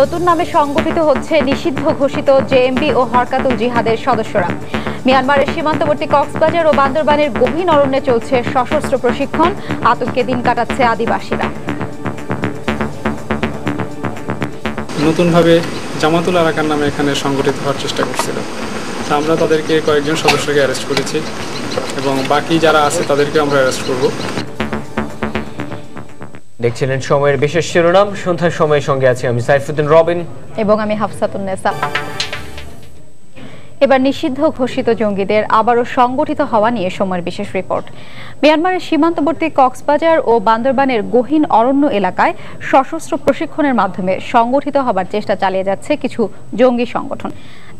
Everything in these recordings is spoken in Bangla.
নতুন নামে সংগঠিত হচ্ছে নিষিদ্ধ ঘোষিত জেএমবি ও হরকাতুল জিহাদের সদস্যরা। মিয়ানমারের সীমান্তবর্তী কক্সবাজার ও বান্দরবানের গভীর অরণ্যে চলছে সশস্ত্র প্রশিক্ষণ। আতঙ্কে দিন কাটাচ্ছে আদিবাসীরা। নতুনভাবে জামাতুল আরাকান নামে এখানে সংগঠিত হওয়ার চেষ্টা করছিল। তা আমরা তাদেরকে কয়েকজন সদস্যকে অ্যারেস্ট করেছি এবং বাকি যারা আছে তাদেরকে আমরা অ্যারেস্ট করব। দেখছিলেন সময়ের বিশেষ শিরোনাম। সন্ধ্যার সময়ের সঙ্গে আছি আমি সাইফুদ্দিন রবিন। এবং আমি হাফসাতুন্নেসা এবার নিষিদ্ধ ঘোষিত জঙ্গিদের আবারও সংগঠিত হওয়া নিয়ে সময়ের বিশেষ রিপোর্ট। মিয়ানমারের সীমান্তবর্তী কক্সবাজার ও বান্দরবানের গহীন অরণ্য এলাকায় সশস্ত্র প্রশিক্ষণের মাধ্যমে সংগঠিত হবার চেষ্টা চালিয়ে যাচ্ছে কিছু জঙ্গি সংগঠন।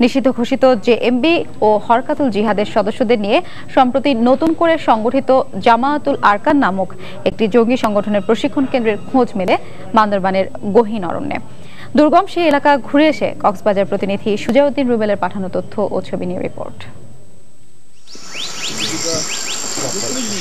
নিষিদ্ধ ঘোষিত জেএমবি ও হরকাতুল জিহাদের সদস্যদের নিয়ে সম্প্রতি নতুন করে সংগঠিত জামায়াতুল আরকান নামক একটি জঙ্গি সংগঠনের প্রশিক্ষণ কেন্দ্রের খোঁজ মেলে বান্দরবানের গহীন অরণ্যে। দুর্গম সেই এলাকা ঘুরে এসে কক্সবাজার প্রতিনিধি সুজাউদ্দিন রুবেলের পাঠানো তথ্য ও ছবি নিয়ে রিপোর্ট।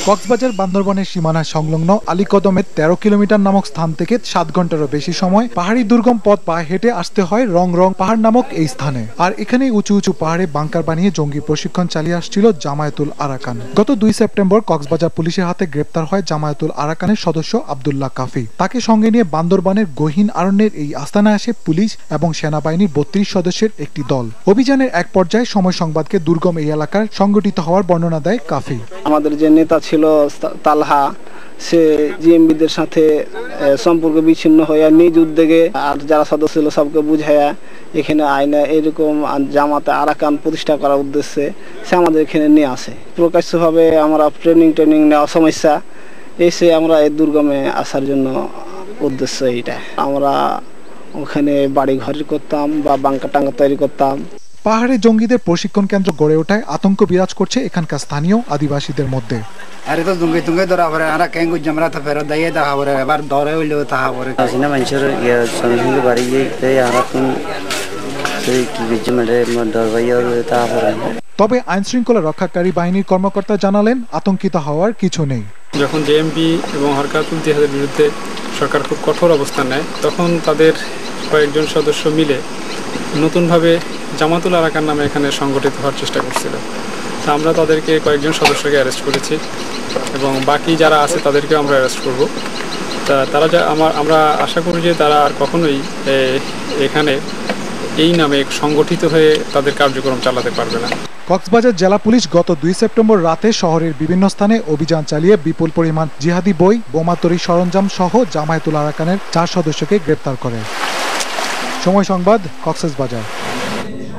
কক্সবাজার বান্দরবনের সীমানা সংলগ্ন আলীকদমের তেরো কিলোমিটার নামক স্থান থেকে সাত ঘন্টারও বেশি সময় পাহাড়ি দুর্গম পথ পায়ে হেঁটে আসতে হয় রং রং পাহাড় নামক এই স্থানে। আর এখানে উঁচু উঁচু পাহাড়ে বাংকার বানিয়ে জঙ্গি প্রশিক্ষণ চালিয়ে আসছিল জামায়াতুল আরাকান। গত দুই সেপ্টেম্বর কক্সবাজার পুলিশের হাতে গ্রেপ্তার হয় জামায়াতুল আরাকানের সদস্য আবদুল্লাহ কাফি। তাকে সঙ্গে নিয়ে বান্দরবানের গহীন আরণ্যের এই আস্তানায় আসে পুলিশ এবং সেনাবাহিনীর বত্রিশ সদস্যের একটি দল। অভিযানের এক পর্যায়ে সময় সংবাদকে দুর্গম এই এলাকার সংগঠিত হওয়ার বর্ণনা দেয় কাফি। আমাদের যে নেতা ছিল তালহা, সে জিএমবিদের সাথে সম্পর্ক বিচ্ছিন্ন হয়ে নিজ উদ্যোগে আর যারা সদস্য ছিল সবকে বুঝাইয়া এখানে আইনে এরকম জামাতে আরাকান প্রতিষ্ঠা করার উদ্দেশ্যে সে আমাদের এখানে নিয়ে আসে। প্রকাশ্যভাবে আমরা ট্রেনিং ট্রেনিং নেওয়া সমস্যা, এসে আমরা এই দুর্গমে আসার জন্য উদ্দেশ্য এইটা আমরা ওখানে বাড়ি ঘর করতাম বা বাঙ্কা টাঙ্কা তৈরি করতাম। পাহাড়ে জঙ্গিদের প্রশিক্ষণ কেন্দ্র গড়ে ওঠায় আতঙ্ক বিরাজ করছে এখানকার স্থানীয় আদিবাসীদের মধ্যে। আরে তো দুঙ্গে তুঙ্গে ধরা পরে আর কেঙ্গু জামরা তো ফেরত দিয়ে দেখা পরে এবার ধরে তাহা পরে মানুষের সঙ্গে বাড়ি গিয়ে দরবাইয়া তারপরে তবে আইন শৃঙ্খলা রক্ষাকারী বাহিনীর কর্মকর্তা জানালেন আতঙ্কিত হওয়ার কিছু নেই। যখন জেএমপি এবং হরকাতুল জিহাদের বিরুদ্ধে সরকার খুব কঠোর অবস্থান নেয় তখন তাদের কয়েকজন সদস্য মিলে নতুনভাবে জামাতুল আরাকান নামে এখানে সংগঠিত হওয়ার চেষ্টা করছিল। তা আমরা তাদেরকে কয়েকজন সদস্যকে অ্যারেস্ট করেছি এবং বাকি যারা আছে তাদেরকেও আমরা অ্যারেস্ট করব। তা তারা যা আমার আমরা আশা করি যে তারা আর কখনোই এখানে এই নামে সংগঠিত হয়ে তাদের কার্যক্রম চালাতে পারবে না। কক্সবাজার জেলা পুলিশ গত দুই সেপ্টেম্বর রাতে শহরের বিভিন্ন স্থানে অভিযান চালিয়ে বিপুল পরিমাণ জিহাদি বই বোমাতরি সরঞ্জাম সহ জামায়াতুল আরাকানের চার সদস্যকে গ্রেপ্তার করে। সময় সংবাদ কক্সবাজার Amen.